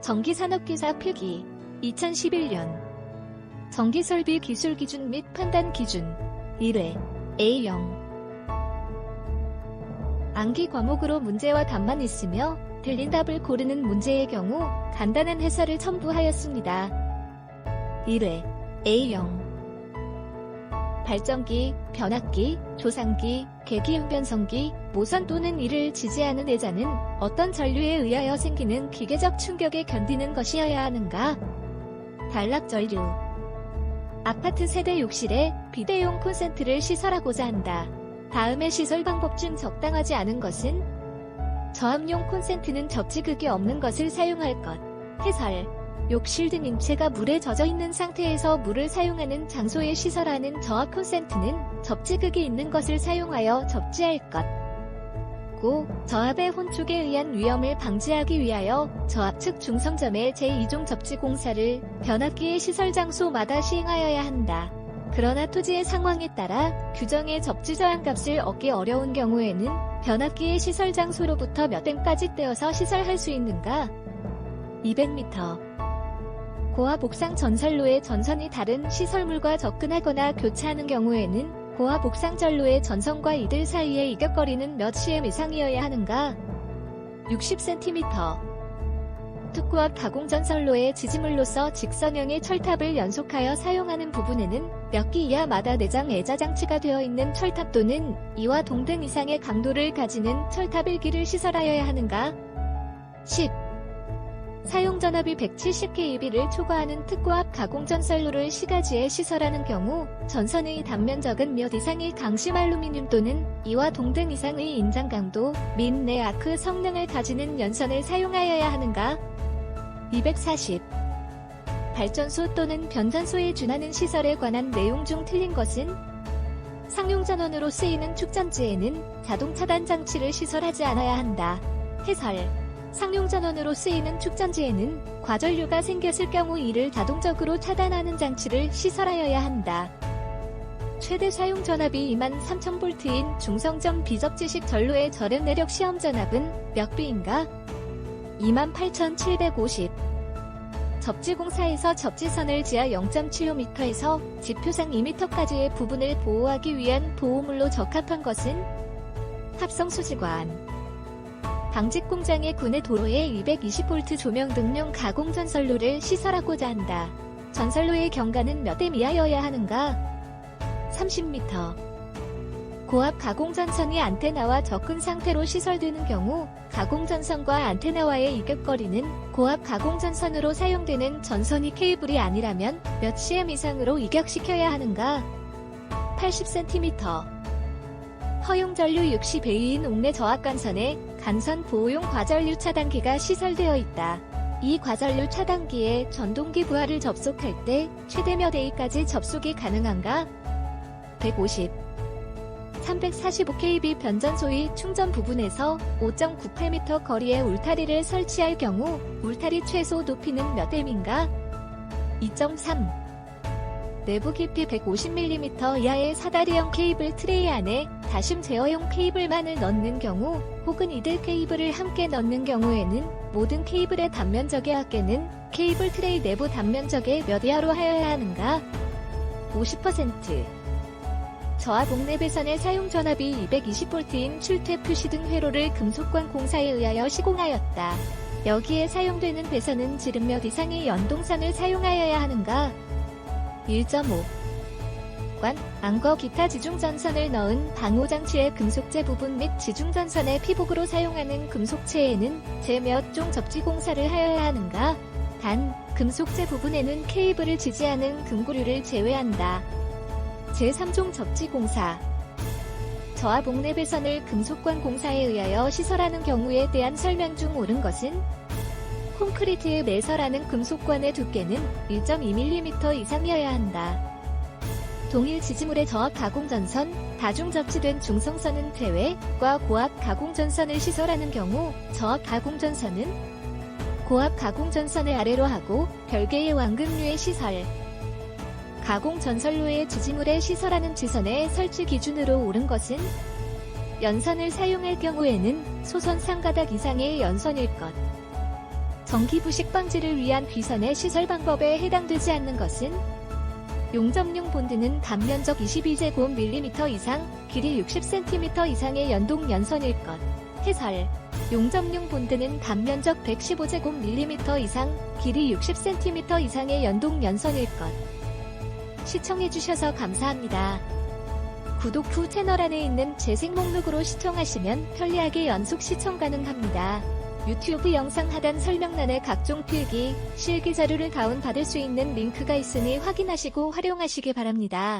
전기산업기사 필기 2011년. 전기설비 기술 기준 및 판단 기준 1회 A형. 암기 과목으로 문제와 답만 있으며 틀린 답을 고르는 문제의 경우 간단한 해설을 첨부하였습니다. 1회 A형 발전기, 변압기, 조상기, 계기응변성기, 모선 또는 이를 지지하는 애자는 어떤 전류에 의하여 생기는 기계적 충격에 견디는 것이어야 하는가? 단락 전류 아파트 세대 욕실에 비대용 콘센트를 시설하고자 한다. 다음의 시설 방법 중 적당하지 않은 것은 저압용 콘센트는 접지극이 없는 것을 사용할 것. 해설 욕실 등 인체가 물에 젖어 있는 상태에서 물을 사용하는 장소에 시설하는 저압 콘센트는 접지극이 있는 것을 사용하여 접지할 것. 고 저압의 혼축에 의한 위험을 방지하기 위하여 저압 측 중성점의 제2종 접지 공사를 변압기의 시설 장소마다 시행하여야 한다. 그러나 토지의 상황에 따라 규정의 접지 저항 값을 얻기 어려운 경우에는 변압기의 시설 장소로부터 몇 댐까지 떼어서 시설할 수 있는가? 200m 고압 옥상 전선로의 전선이 다른 시설물과 접근하거나 교차하는 경우에는 고압 옥상 전로의 전선과 이들 사이의 이격거리는 몇 cm 이상이어야 하는가? 60cm 특고압 가공전선로의 지지물로서 직선형의 철탑을 연속하여 사용하는 부분에는 몇 기 이하마다 내장 애자 장치가 되어 있는 철탑 또는 이와 동등 이상의 강도를 가지는 철탑 1기를 시설하여야 하는가? 10. 사용전압이 170kV를 초과하는 특고압 가공전선로를 시가지에 시설하는 경우 전선의 단면적은 몇 이상의 강심 알루미늄 또는 이와 동등 이상의 인장 강도 및 내아크 성능을 가지는 연선을 사용하여야 하는가? 240. 발전소 또는 변전소에 준하는 시설에 관한 내용 중 틀린 것은 상용전원으로 쓰이는 축전지에는 자동 차단 장치를 시설하지 않아야 한다. 해설 상용전원으로 쓰이는 축전지에는 과전류가 생겼을 경우 이를 자동적으로 차단하는 장치를 시설하여야 한다. 최대 사용 전압이 23,000V인 중성점 비접지식 전로의 절연 내력 시험 전압은 몇 B인가? 28,750. 접지공사에서 접지선을 지하 0.75m에서 지표상 2m까지의 부분을 보호하기 위한 보호물로 적합한 것은 합성수지관. 방직 공장의 군의 도로에 220V 조명 등용 가공전선로를 시설하고자 한다. 전선로의 경과는 몇 대 미하여야 하는가? 30m. 고압 가공 전선이 안테나와 접근 상태로 시설되는 경우 가공 전선과 안테나와의 이격거리는 고압 가공 전선으로 사용되는 전선이 케이블이 아니라면 몇 cm 이상으로 이격시켜야 하는가? 80cm. 허용전류 60A인 옥내 저압관선에 간선 보호용 과전류 차단기가 시설되어 있다. 이 과전류 차단기에 전동기 부하를 접속할 때 최대 몇 A까지 접속이 가능한가? 150. 345kV 변전소의 충전 부분에서 5.98m 거리에 울타리를 설치할 경우 울타리 최소 높이는 몇 M인가? 2.3. 내부 깊이 150mm 이하의 사다리형 케이블 트레이 안에 다심 제어용 케이블만을 넣는 경우 혹은 이들 케이블을 함께 넣는 경우에는 모든 케이블의 단면적의 합계는 케이블 트레이 내부 단면적의 몇 이하로 하여야 하는가? 50%. 저하 복내 배선의 사용 전압이 220V인 출퇴 표시 등 회로를 금속관 공사에 의하여 시공하였다. 여기에 사용되는 배선은 지름 몇 이상의 연동선을 사용하여야 하는가? 1.5. 관, 안과 기타 지중전선을 넣은 방호장치의 금속재 부분 및 지중전선의 피복으로 사용하는 금속체에는 제몇 종 접지 공사를 하여야 하는가? 단, 금속재 부분에는 케이블을 지지하는 금고류를 제외한다. 제3종 접지 공사 저하 복내 배선을 금속관 공사에 의하여 시설하는 경우에 대한 설명 중 옳은 것은 콘크리트에 매설하는 금속관의 두께는 1.2mm 이상이어야 한다. 동일 지지물의 저압 가공전선, 다중 접지된 중성선은 제외과 고압 가공전선을 시설하는 경우 저압 가공전선은 고압 가공전선을 아래로 하고 별개의 완금류의 시설, 가공전선로의 지지물에 시설하는 지선의 설치 기준으로 옳은 것은 연선을 사용할 경우에는 소선 상가닥 이상의 연선일 것. 전기 부식 방지를 위한 귀선의 시설 방법에 해당되지 않는 것은 용접용 본드는 단면적 22제곱밀리미터 이상, 길이 60cm 이상의 연동 연선일 것. 해설. 용접용 본드는 단면적 115제곱밀리미터 이상, 길이 60cm 이상의 연동 연선일 것. 시청해주셔서 감사합니다. 구독 후 채널 안에 있는 재생 목록으로 시청하시면 편리하게 연속 시청 가능합니다. 유튜브 영상 하단 설명란에 각종 필기, 실기 자료를 다운받을 수 있는 링크가 있으니 확인하시고 활용하시기 바랍니다.